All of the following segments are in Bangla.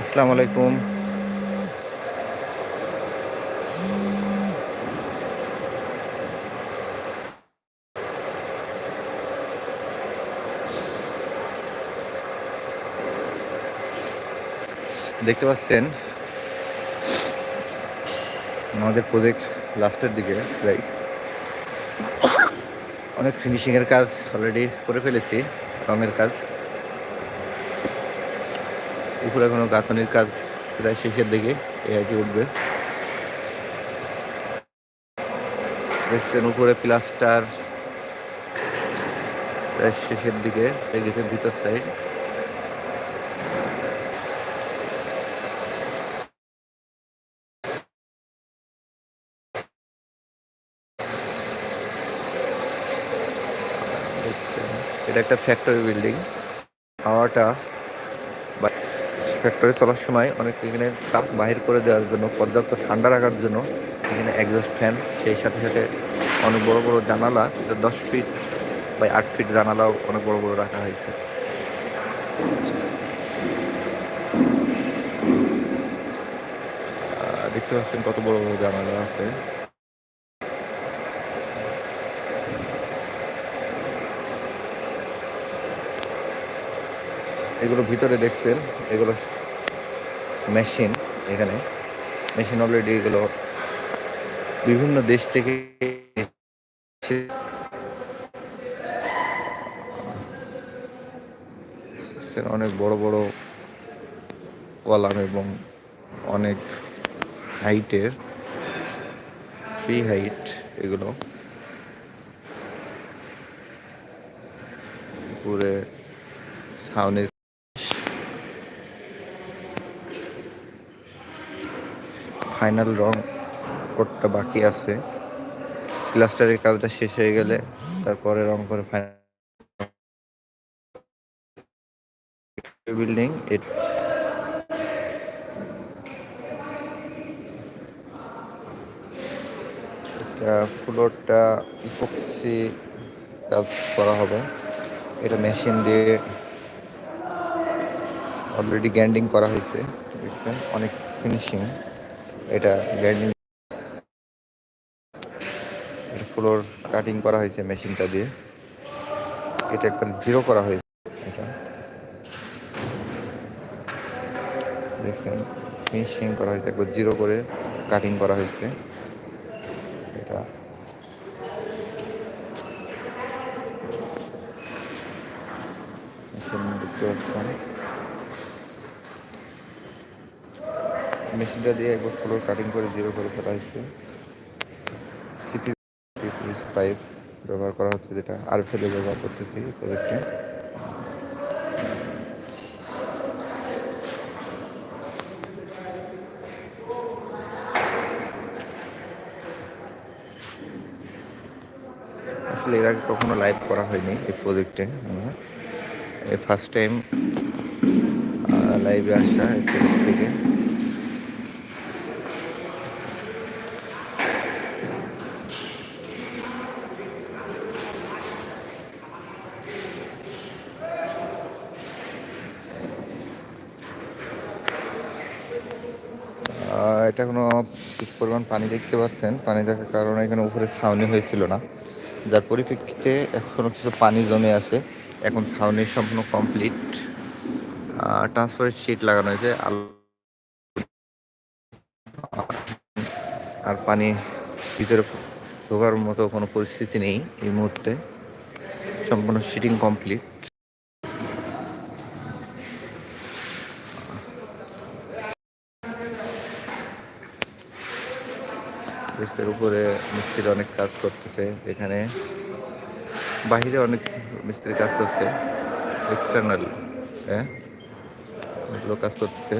আসসালামু আলাইকুম। দেখতে পাচ্ছেন? আমাদের প্রজেক্ট লাস্টের দিকে প্রায় অনেক ফিনিশিংয়ের কাজ অলরেডি করে ফেলেছি, রঙের কাজ। উপরে কোনো গাঁথনির কাজ প্রায় শেষের দিকে এআইটি উঠবে। দেখছেন উপরে প্লাস্টার প্রায় শেষের দিকে গেটের ভিতর সাইড এটা একটা ফ্যাক্টরি বিল্ডিং হাওয়াটা ফ্যাক্টরি চলার সময় অনেক এখানে তাপ বাহির করে দেওয়ার জন্য, পর্যাপ্ত ঠান্ডা রাখার জন্য এখানে একজস্ট ফ্যান সেই সাথে সাথে অনেক বড় বড় জানালা দশ ফিট বা আট ফিট জানালাও অনেক বড় বড় রাখা হয়েছে। দেখতে পাচ্ছেন কত বড় বড় জানালা আছে। এগুলো ভিতরে দেখছেন, এগুলো মেশিন এখানে। মেশিন অলরেডি এগুলো বিভিন্ন দেশ থেকে অনেক বড় বড় কলাম এবং অনেক হাইটের ফ্রি হাইট এগুলো। উপরে ছাউনির ফাইনাল রং কোটটা বাকি আছে। প্লাস্টারের কাজটা শেষ হয়ে গেলে তারপরে রং করে ফাইনাল বিল্ডিং এটা ফ্লোরটা ইপক্সি কাজ করা হবে। এটা মেশিন দিয়ে অলরেডি গ্যান্ডিং করা হয়েছে। দেখছেন, অনেক ফিনিশিং এটা গ্যান্ডিং ফ্লোর কাটিং করা হয়েছে মেশিনটা দিয়ে। এটা একবার জিরো করা হয়েছে। এটা। দেখছেন ফিনিশিং করা হয়েছে, একবার জিরো করে কাটিং করা হয়েছে। এটা। দেখতে পাচ্ছেন। মেশিনটা দিয়ে একবার ফ্লোর কাটিং করে জিরো করে ফেলা হয়েছে। সিপি পাইপ ব্যবহার করা হচ্ছে যেটা আর ফেলে ব্যবহার করতেছি প্রজেক্টে আসলে এর আগে কখনো লাইভ করা হয়নি এই প্রজেক্টে এই ফার্স্ট টাইম লাইভে আসা থেকে। এটা কোনো কিছু পরিমাণ পানি দেখতে পাচ্ছেন। পানি দেখার কারণে এখানে উপরে ছাউনি হয়েছিল না। যার পরিপ্রেক্ষিতে এখনও কিছু পানি জমে আছে। এখন ছাউনি সম্পূর্ণ কমপ্লিট ট্রান্সপারেন্ট শিট লাগানো হয়েছে। আর পানি ভিতরে ঢোকার মতো কোনো পরিস্থিতি নেই এই মুহূর্তে। সম্পূর্ণ শিটিং কমপ্লিট ব্রিজের উপরে মিস্ত্রি অনেক কাজ করতেছে, এখানে বাহিরে অনেক মিস্ত্রি কাজ করছে এক্সটার্নাল হ্যাঁ? অনেকগুলো কাজ করতেছে।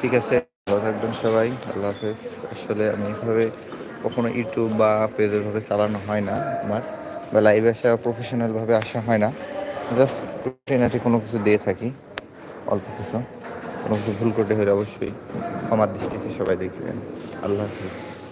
ঠিক আছে, ভালো থাকবেন সবাই, আল্লাহ হাফেজ। আসলে আমি এভাবে কখনো ইউটিউব বা পেজের ভাবে চালানো হয় না আমার। বা লাইভে আসা প্রফেশনালভাবে আসা হয় না। জাস্ট ট্রেনাটি কোনো কিছু দিয়ে থাকি, অল্প কিছু। কোনো কিছু ভুল করতে হলে অবশ্যই আমার দৃষ্টিতে সবাই দেখবেন। আল্লাহ হাফিজ।